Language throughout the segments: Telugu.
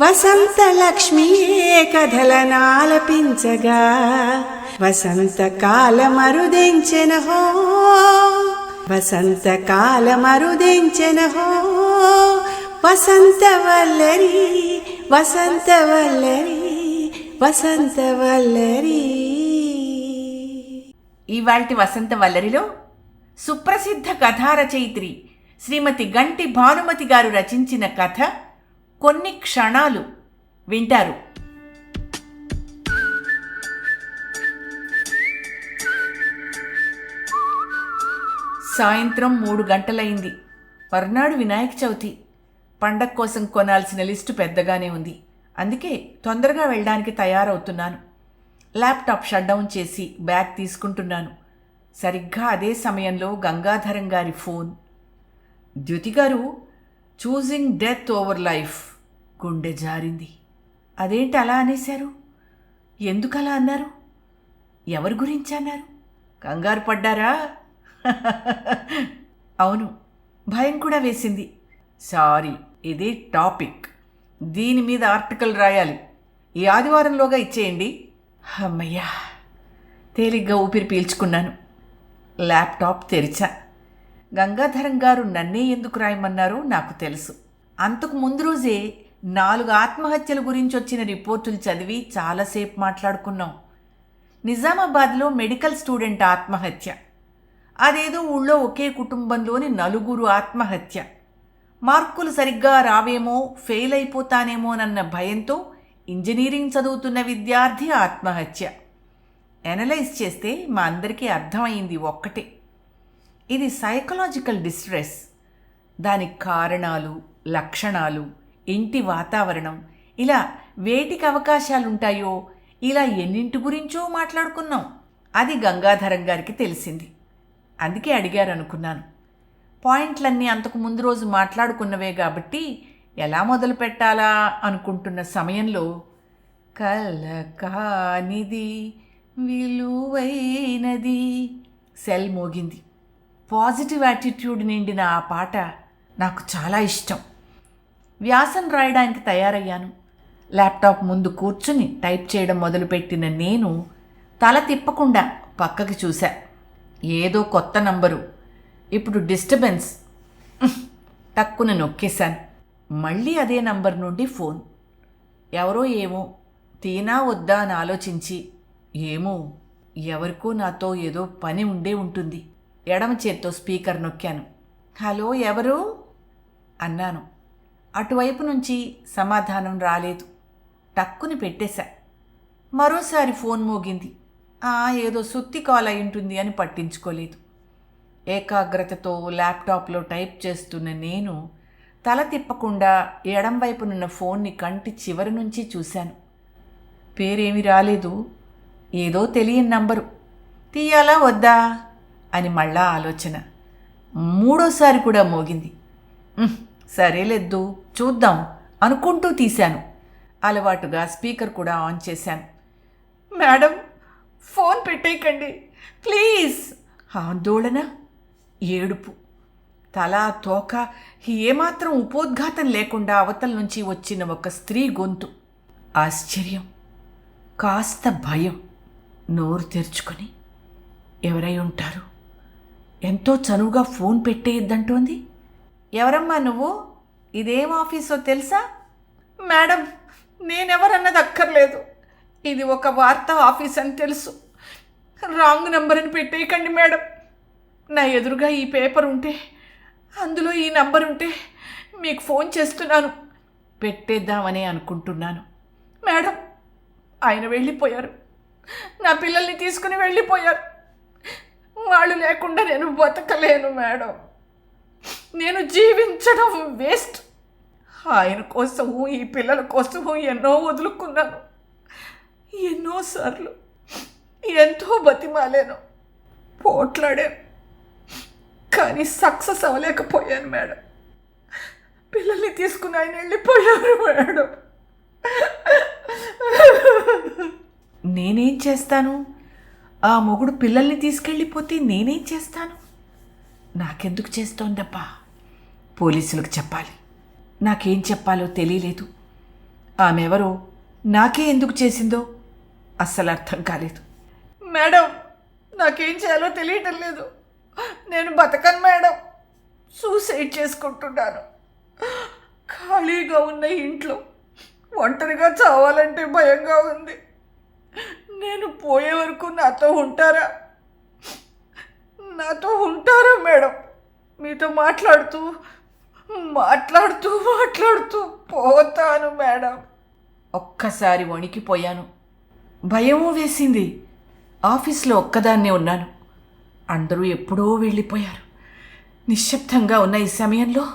వసంత లక్ష్మియే కథలనాలపించగా వసంతకాల మరుదెంచెన హో వసంతకాల మరుదెంచెన హో వసంతవల్లరి వసంతవల్లరి వసంతవల్లరి. ఇవాల్టి వసంత వల్లరిలో సుప్రసిద్ధ కథారచయిత్రి శ్రీమతి గంటి భానుమతి గారు రచించిన కథ కొన్ని క్షణాలు వింటారు. సాయంత్రం మూడు గంటలైంది. మర్నాడు వినాయక చవితి. పండగ కోసం కొనాల్సిన లిస్టు పెద్దగానే ఉంది. అందుకే తొందరగా వెళ్ళడానికి తయారవుతున్నాను. ల్యాప్టాప్ షట్ డౌన్ చేసి బ్యాగ్ తీసుకుంటున్నాను. సరిగ్గా అదే సమయంలో గంగాధరం గారి ఫోన్. ద్యుతి గారు చూజింగ్ డెత్ ఓవర్ లైఫ్. గుండె జారింది. అదేంటి అలా అనేశారు? ఎందుకు అలా అన్నారు? ఎవరి గురించి అన్నారు? కంగారు పడ్డారా? అవును భయం కూడా వేసింది. సారీ ఇది టాపిక్. దీని మీద ఆర్టికల్ రాయాలి. ఈ ఆదివారంలోగా ఇచ్చేయండి. అమ్మయ్యా తేలిగ్గా ఊపిరి పీల్చుకున్నాను. ల్యాప్టాప్ తెరిచా. గంగాధరం గారు నన్నే ఎందుకు రాయమన్నారో నాకు తెలుసు. అంతకు ముందు రోజే నాలుగు ఆత్మహత్యల గురించి వచ్చిన రిపోర్టులు చదివి చాలాసేపు మాట్లాడుకున్నాం. నిజామాబాద్లో మెడికల్ స్టూడెంట్ ఆత్మహత్య. అదేదో ఊళ్ళో ఒకే కుటుంబంలోని నలుగురు ఆత్మహత్య. మార్కులు సరిగ్గా రావేమో ఫెయిల్ అయిపోతానేమోనన్న భయంతో ఇంజనీరింగ్ చదువుతున్న విద్యార్థి ఆత్మహత్య. ఎనలైజ్ చేస్తే మా అందరికీ అర్థమైంది ఒక్కటే. ఇది సైకలాజికల్ డిస్ట్రెస్. దానికి కారణాలు లక్షణాలు ఇంటి వాతావరణం. ఇలా వేటికి అవకాశాలుంటాయో ఇలా ఎన్నింటి గురించో మాట్లాడుకున్నాం. అది గంగాధరం గారికి తెలిసింది. అందుకే అడిగారు అనుకున్నాను పాయింట్లన్నీ అంతకు ముందు రోజు మాట్లాడుకున్నవే కాబట్టి ఎలా మొదలు పెట్టాలా అనుకుంటున్న సమయంలో కలకానిది విలువైనది సెల్ మోగింది. పాజిటివ్ యాటిట్యూడ్ నిండిన ఆ పాట నాకు చాలా ఇష్టం. వ్యాసం రాయడానికి తయారయ్యాను. ల్యాప్టాప్ ముందు కూర్చుని టైప్ చేయడం మొదలుపెట్టిన నేను తల తిప్పకుండా పక్కకి చూశా. ఏదో కొత్త నంబరు. ఇప్పుడు డిస్టర్బెన్స్. టక్కున నొక్కేశాను. మళ్ళీ అదే నంబర్ నుండి ఫోన్. ఎవరో ఏమో తీనా వద్దా అని ఆలోచించి ఏమో ఎవరికో నాతో ఏదో పని ఉండే ఉంటుంది. ఎడమ చేత్తో స్పీకర్ నొక్కాను. హలో ఎవరు? అన్నాను. అటువైపు నుంచి సమాధానం రాలేదు. టక్కుని పెట్టేశా. మరోసారి ఫోన్ మోగింది. ఆ ఏదో సుత్తి కాల్ అయి ఉంటుంది అని పట్టించుకోలేదు. ఏకాగ్రతతో ల్యాప్టాప్లో టైప్ చేస్తున్న నేను తల తిప్పకుండా ఎడం వైపునున్న ఫోన్ని కంటి చివరి నుంచి చూశాను. పేరేమి రాలేదు. ఏదో తెలియని నంబరు. తీయాలా వద్దా? అని మళ్ళా ఆలోచన. మూడోసారి కూడా మోగింది. సరేలేద్దు చూద్దాం అనుకుంటూ తీశాను. అలవాటుగా స్పీకర్ కూడా ఆన్ చేశాను. మేడం ఫోన్ పెట్టేయకండి. ప్లీజ్. ఆందోళన ఏడుపు. తల తోక ఏమాత్రం ఉపోద్ఘాతం లేకుండా అవతల నుంచి వచ్చిన ఒక స్త్రీ గొంతు. ఆశ్చర్యం కాస్త భయం. నోరు తెరుచుకొని ఎవరై ఉంటారు? ఎంతో చనువుగా ఫోన్ పెట్టేయద్దంటోంది? ఎవరమ్మా నువ్వు? ఇదేం ఆఫీసో తెలుసా? మేడం నేనెవరన్నది అక్కర్లేదు. ఇది ఒక వార్తా ఆఫీస్ అని తెలుసు. రాంగ్ నెంబర్ అని పెట్టేయకండి మేడం. నా ఎదురుగా ఈ పేపర్ ఉంటే అందులో ఈ నంబర్ ఉంటే మీకు ఫోన్ చేస్తున్నాను. పెట్టేద్దామని అనుకుంటున్నాను. మేడం ఆయన వెళ్ళిపోయారు. నా పిల్లల్ని తీసుకుని వెళ్ళిపోయారు. వాళ్ళు లేకుండా నేను బతకలేను మేడం. నేను జీవించడం వేస్ట్. ఆయన కోసము ఈ పిల్లల కోసము ఎన్నో వదులుకున్నాను. ఎన్నోసార్లు ఎంతో బతిమాలేను. పోట్లాడాను. కానీ సక్సెస్ అవ్వలేకపోయాను మేడం. పిల్లల్ని తీసుకుని ఆయన వెళ్ళిపోయారు మేడం. నేనేం చేస్తాను? ఆ మొగుడు పిల్లల్ని తీసుకెళ్ళిపోతే నేనేం చేస్తాను? నాకెందుకు చేస్తోందబ్బా? పోలీసులకు చెప్పాలి. నాకేం చెప్పాలో తెలియలేదు. ఆమెవరో నాకే ఎందుకు చేసిందో అస్సలు అర్థం కాలేదు. మేడం నాకేం చేయాలో తెలియటం లేదు. నేను బతకను మేడం. సూసైడ్ చేసుకుంటున్నాను. ఖాళీగా ఉన్న ఇంట్లో ఒంటరిగా చావాలంటే భయంగా ఉంది. నేను పోయే వరకు నాతో ఉంటారా? నాతో ఉంటారా మేడం? మీతో మాట్లాడుతూ మాట్లాడుతూ మాట్లాడుతూ పోతాను మేడం. ఒక్కసారి వణికిపోయాను. భయము వేసింది. ఆఫీస్లో ఒక్కదాన్నే ఉన్నాను. అందరూ ఎప్పుడో వెళ్ళిపోయారు. నిశ్శబ్దంగా ఉన్న ఈ సమయంలో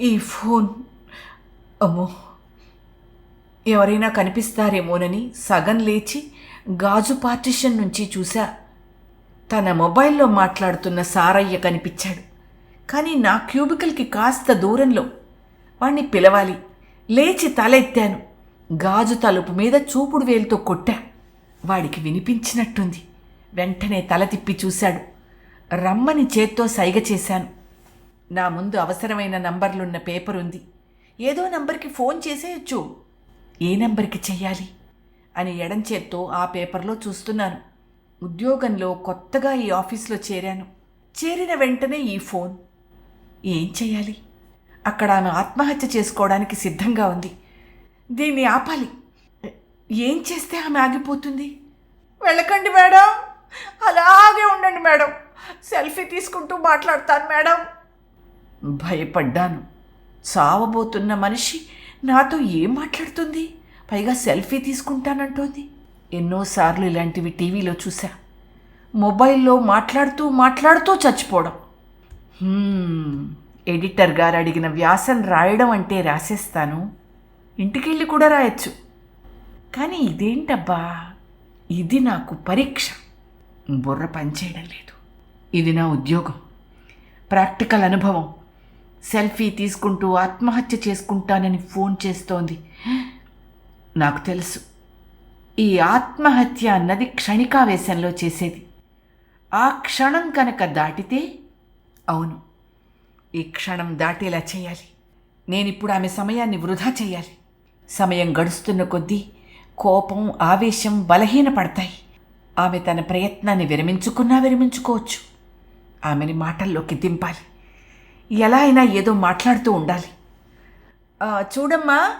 ఈ ఫోన్ అమ్మో ఎవరైనా కనిపిస్తారేమోనని సగం లేచి గాజు పార్టిషన్ నుంచి చూశా. తన మొబైల్లో మాట్లాడుతున్న సారయ్య కనిపించాడు. కానీ నా క్యూబికల్కి కాస్త దూరంలో వాణ్ణి పిలవాలి. లేచి తలెత్తాను. గాజు తలుపు మీద చూపుడు వేలుతో కొట్టా. వాడికి వినిపించినట్టుంది. వెంటనే తల తిప్పి చూశాడు. రమ్మని చేత్తో సైగ చేశాను. నా ముందు అవసరమైన నంబర్లున్న పేపర్ ఉంది ఏదో నంబర్కి ఫోన్ చేసేయచ్చు. ఏ నంబర్కి చెయ్యాలి? అని ఎడం చేత్తో ఆ పేపర్లో చూస్తున్నాను. ఉద్యోగంలో కొత్తగా ఈ ఆఫీస్లో చేరాను. చేరిన వెంటనే ఈ ఫోన్. ఏం చేయాలి అక్కడ ఆమె ఆత్మహత్య చేసుకోవడానికి సిద్ధంగా ఉంది. దీన్ని ఆపాలి. ఏం చేస్తే ఆమె ఆగిపోతుంది? వెళ్ళకండి మేడం. అలాగే ఉండండి మేడం. సెల్ఫీ తీసుకుంటూ మాట్లాడతాను మేడం. భయపడ్డాను. చావబోతున్న మనిషి నాతో ఏం మాట్లాడుతుంది? పైగా సెల్ఫీ తీసుకుంటానంటోంది. ఎన్నోసార్లు ఇలాంటివి టీవీలో చూసా మొబైల్లో మాట్లాడుతూ మాట్లాడుతూ చచ్చిపోవడం. ఎడిటర్ గారు అడిగిన వ్యాసం రాయడం అంటే రాసేస్తాను. ఇంటికెళ్ళి కూడా రాయొచ్చు. కానీ ఇదేంటబ్బా? ఇది నాకు పరీక్ష. బుర్ర పనిచేయడం లేదు. ఇది నా ఉద్యోగం. ప్రాక్టికల్ అనుభవం. సెల్ఫీ తీసుకుంటూ ఆత్మహత్య చేసుకుంటానని ఫోన్ చేస్తోంది. నాకు తెలుసు. ఈ ఆత్మహత్య అన్నది క్షణికావేశంలో చేసేది. ఆ క్షణం కనుక దాటితే అవును ఈ క్షణం దాటేలా చేయాలి. నేనిప్పుడు ఆమె సమయాన్ని వృధా చేయాలి. సమయం గడుస్తున్న కొద్దీ కోపం ఆవేశం బలహీనపడతాయి. ఆమె తన ప్రయత్నాన్ని విరమించుకున్నా విరమించుకోవచ్చు. ఆమెని మాటల్లోకి దింపాలి. ఎలా అయినా ఏదో మాట్లాడుతూ ఉండాలి. చూడమ్మా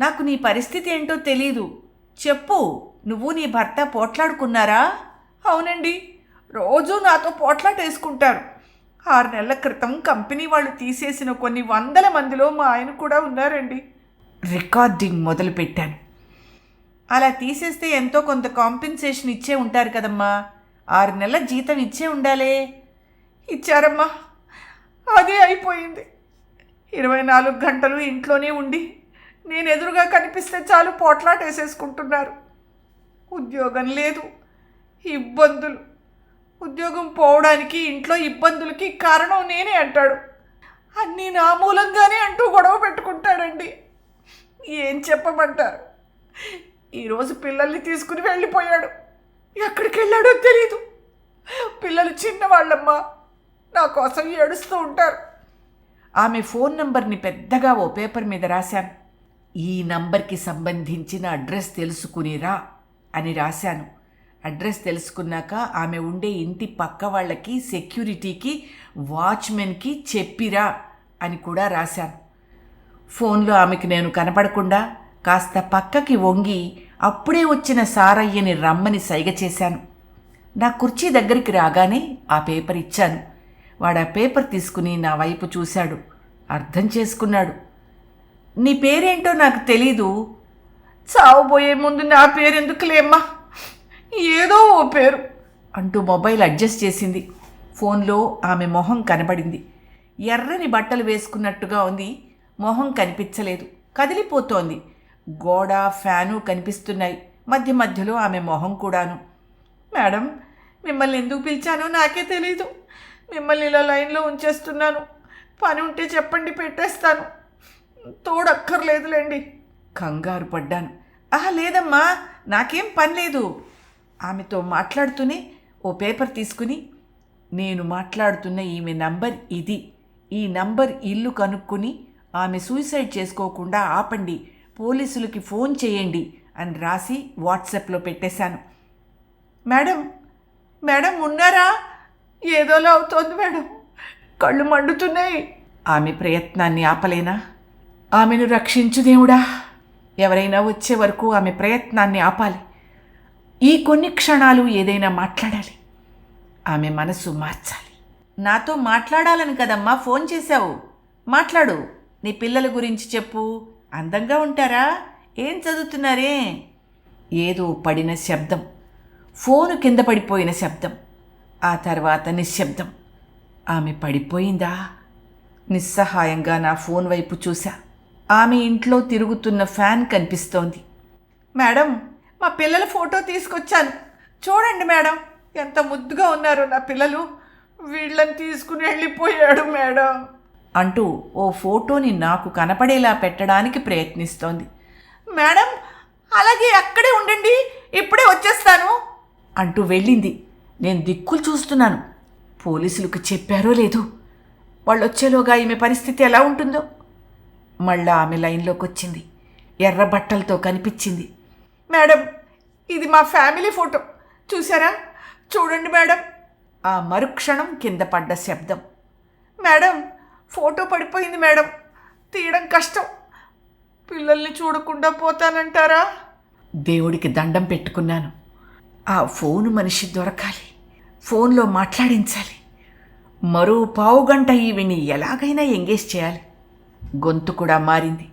నాకు నీ పరిస్థితి ఏంటో తెలీదు. చెప్పు నువ్వు నీ భర్త పోట్లాడుకున్నారా? అవునండి రోజూ నాతో పోట్లాటేసుకుంటారు ఆరు నెలల క్రితం కంపెనీ వాళ్ళు తీసేసిన కొన్ని వందల మందిలో మా ఆయన కూడా ఉన్నారండి. రికార్డింగ్ మొదలుపెట్టాను. అలా తీసేస్తే ఎంతో కొంత కాంపెన్సేషన్ ఇచ్చే ఉంటారు కదమ్మా. ఆరు నెలల జీతం ఇచ్చే ఉండాలే. ఇచ్చారమ్మా. అదే అయిపోయింది. ఇరవై నాలుగు గంటలు ఇంట్లోనే ఉండి నేను ఎదురుగా కనిపిస్తే చాలు పోట్లాటేసేసుకుంటున్నారు. ఉద్యోగం లేదు. ఇబ్బందులు. ఉద్యోగం పోవడానికి ఇంట్లో ఇబ్బందులకి కారణం నేనే అంటాడు. అన్నీ నా మూలంగానే అంటూ గొడవ పెట్టుకుంటాడండి. ఏం చెప్పమంటారు? ఈరోజు పిల్లల్ని తీసుకుని వెళ్ళిపోయాడు. ఎక్కడికి వెళ్ళాడో తెలీదు. పిల్లలు చిన్నవాళ్ళమ్మా. నా కోసం ఏడుస్తూ ఉంటారు. ఆమె ఫోన్ నంబర్ని పెద్దగా ఓ పేపర్ మీద రాశాను. ఈ నంబర్కి సంబంధించిన అడ్రస్ తెలుసుకునిరా అని రాశాను. అడ్రస్ తెలుసుకున్నాక ఆమె ఉండే ఇంటి పక్క వాళ్ళకి సెక్యూరిటీకి వాచ్మెన్కి చెప్పిరా అని కూడా రాశాను. ఫోన్లో ఆమెకు నేను కనపడకుండా కాస్త పక్కకి వంగి అప్పుడే వచ్చిన సారయ్యని రమ్మని సైగ చేశాను. నా కుర్చీ దగ్గరికి రాగానే ఆ పేపర్ ఇచ్చాను. వాడు ఆ పేపర్ తీసుకుని నా వైపు చూశాడు. అర్థం చేసుకున్నాడు. నీ పేరేంటో నాకు తెలీదు. చావబోయే ముందు నా పేరెందుకులేమ్మా ఏదో ఓ పేరు అంటూ మొబైల్ అడ్జస్ట్ చేసింది. ఫోన్లో ఆమె మొహం కనబడింది. ఎర్రని బట్టలు వేసుకున్నట్టుగా ఉంది. మొహం కనిపించలేదు. కదిలిపోతోంది. గోడ ఫ్యాను కనిపిస్తున్నాయి. మధ్య మధ్యలో ఆమె మొహం కూడాను. మేడం మిమ్మల్ని ఎందుకు పిలిచానో నాకే తెలీదు. మిమ్మల్ని ఇలా లైన్లో ఉంచేస్తున్నాను. పని ఉంటే చెప్పండి పెట్టేస్తాను. తోడక్కర్లేదులేండి. కంగారు పడ్డాను. ఆహా లేదమ్మా నాకేం పని లేదు. ఆమెతో మాట్లాడుతూనే ఓ పేపర్ తీసుకుని నేను మాట్లాడుతున్న ఈమె నంబర్ ఇది. ఈ నంబర్ ఇల్లు కనుక్కొని ఆమె సూసైడ్ చేసుకోకుండా ఆపండి. పోలీసులకి ఫోన్ చేయండి. అని రాసి వాట్సాప్లో పెట్టేశాను. మేడం మేడం ఉన్నారా? ఏదోలా అవుతోంది మేడం. కళ్ళు మండుతున్నాయి. ఆమె ప్రయత్నాన్ని ఆపలేనా? ఆమెను రక్షించు దేవుడా. ఎవరైనా వచ్చే వరకు ఆమె ప్రయత్నాన్ని ఆపాలి. ఈ కొన్ని క్షణాలు ఏదైనా మాట్లాడాలి. ఆమె మనసు మార్చాలి. నాతో మాట్లాడాలని కదమ్మా ఫోన్ చేశావు. మాట్లాడు. నీ పిల్లల గురించి చెప్పు. అందంగా ఉంటారా? ఏం చదువుతున్నారే? ఏదో పడిన శబ్దం. ఫోను కింద పడిపోయిన శబ్దం. ఆ తర్వాత నిశ్శబ్దం. ఆమె పడిపోయిందా? నిస్సహాయంగా నా ఫోన్ వైపు చూశా. ఆమె ఇంట్లో తిరుగుతున్న ఫ్యాన్ కనిపిస్తోంది. మేడం మా పిల్లల ఫోటో తీసుకొచ్చాను. చూడండి మేడం ఎంత ముద్దుగా ఉన్నారు నా పిల్లలు. వీళ్ళని తీసుకుని వెళ్ళిపోయాడు మేడం. అంటూ ఓ ఫోటోని నాకు కనపడేలా పెట్టడానికి ప్రయత్నిస్తోంది. మేడం అలాగే అక్కడే ఉండండి ఇప్పుడే వచ్చేస్తాను. అంటూ వెళ్ళింది. నేను దిక్కులు చూస్తున్నాను. పోలీసులకు చెప్పారో లేదో? వాళ్ళు వచ్చేలోగా ఈమె పరిస్థితి ఎలా ఉంటుందో? మళ్ళా ఆమె లైన్లోకి వచ్చింది ఎర్ర బట్టలతో కనిపించింది. మేడం ఇది మా ఫ్యామిలీ ఫోటో. చూసారా చూడండి మేడం. ఆ మరుక్షణం కింద పడ్డ శబ్దం. మేడం ఫోటో పడిపోయింది మేడం. తీయడం కష్టం. పిల్లల్ని చూడకుండా పోతానంటారా? దేవుడికి దండం పెట్టుకున్నాను. ఆ ఫోను మనిషి దొరకాలి. ఫోన్లో మాట్లాడించాలి. మరో పావు గంట ఈవిని ఎలాగైనా ఎంగేజ్ చేయాలి. గొంతు కూడా మారింది.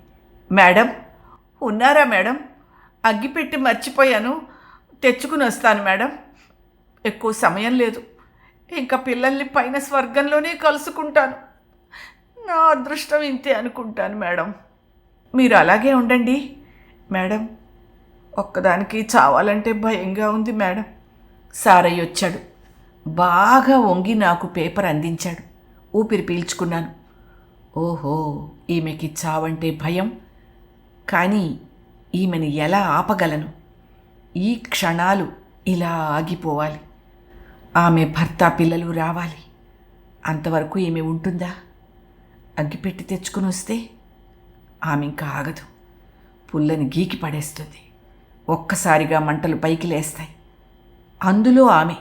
మేడం ఉన్నారా మేడం? అగ్గిపెట్టి మర్చిపోయాను. తెచ్చుకుని వస్తాను మేడం. ఎక్కువ సమయం లేదు. ఇంకా పిల్లల్ని పైన స్వర్గంలోనే కలుసుకుంటాను. నా అదృష్టం ఇంతే అనుకుంటాను మేడం. మీరు అలాగే ఉండండి. మేడం ఒక్కదానికి చావాలంటే భయంగా ఉంది మేడం. సారయ్య వచ్చాడు. బాగా వంగి నాకు పేపర్ అందించాడు. ఊపిరి పీల్చుకున్నాను. ఓహో ఈమెకి చావంటే భయం. కానీ ఈమెని ఎలా ఆపగలను? ఈ క్షణాలు ఇలా ఆగిపోవాలి. ఆమె భర్త పిల్లలు రావాలి. అంతవరకు ఈమె ఉంటుందా? అగ్గిపెట్టి తెచ్చుకుని వస్తే ఆమె ఇంకా ఆగదు. పుల్లని గీకి పడేస్తుంది. ఒక్కసారిగా మంటలు పైకి లేస్తాయి. అందులో ఆమె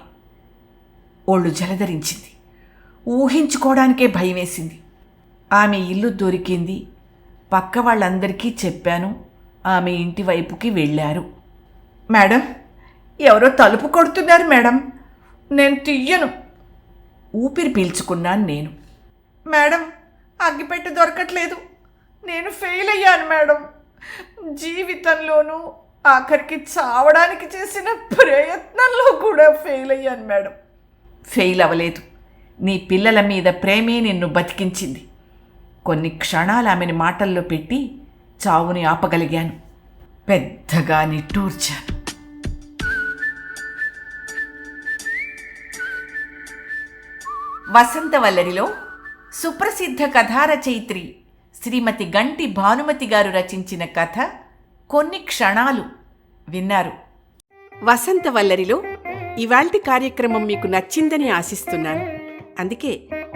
ఒళ్ళు జలధరించింది. ఊహించుకోవడానికే భయం వేసింది ఆమె ఇల్లు దొరికింది. పక్క వాళ్ళందరికీ చెప్పాను. ఆమె ఇంటి వైపుకి వెళ్ళారు. మేడం ఎవరో తలుపు కొడుతున్నారు మేడం. నేను తీయను ఊపిరి పీల్చుకున్నాను నేను. మేడం అగ్గిపెట్టె దొరకట్లేదు. నేను ఫెయిల్ అయ్యాను మేడం. జీవితంలోనూ ఆఖరికి చావడానికి చేసిన ప్రయత్నంలో కూడా ఫెయిల్ అయ్యాను మేడం. ఫెయిల్ అవ్వలేదు. నీ పిల్లల మీద ప్రేమే నిన్ను బతికించింది. కొన్ని క్షణాలు ఆమెని మాటల్లో పెట్టి చావుని ఆపగలిగాను. పెద్దగా నిట్టూర్చాను. వసంతవల్లరిలో సుప్రసిద్ధ కథారచయిత్రి శ్రీమతి గంటి భానుమతి గారు రచించిన కథ కొన్ని క్షణాలు విన్నారు. వసంతవల్లరిలో ఇవాల్టి కార్యక్రమం మీకు నచ్చిందని ఆశిస్తున్నాను. అందుకే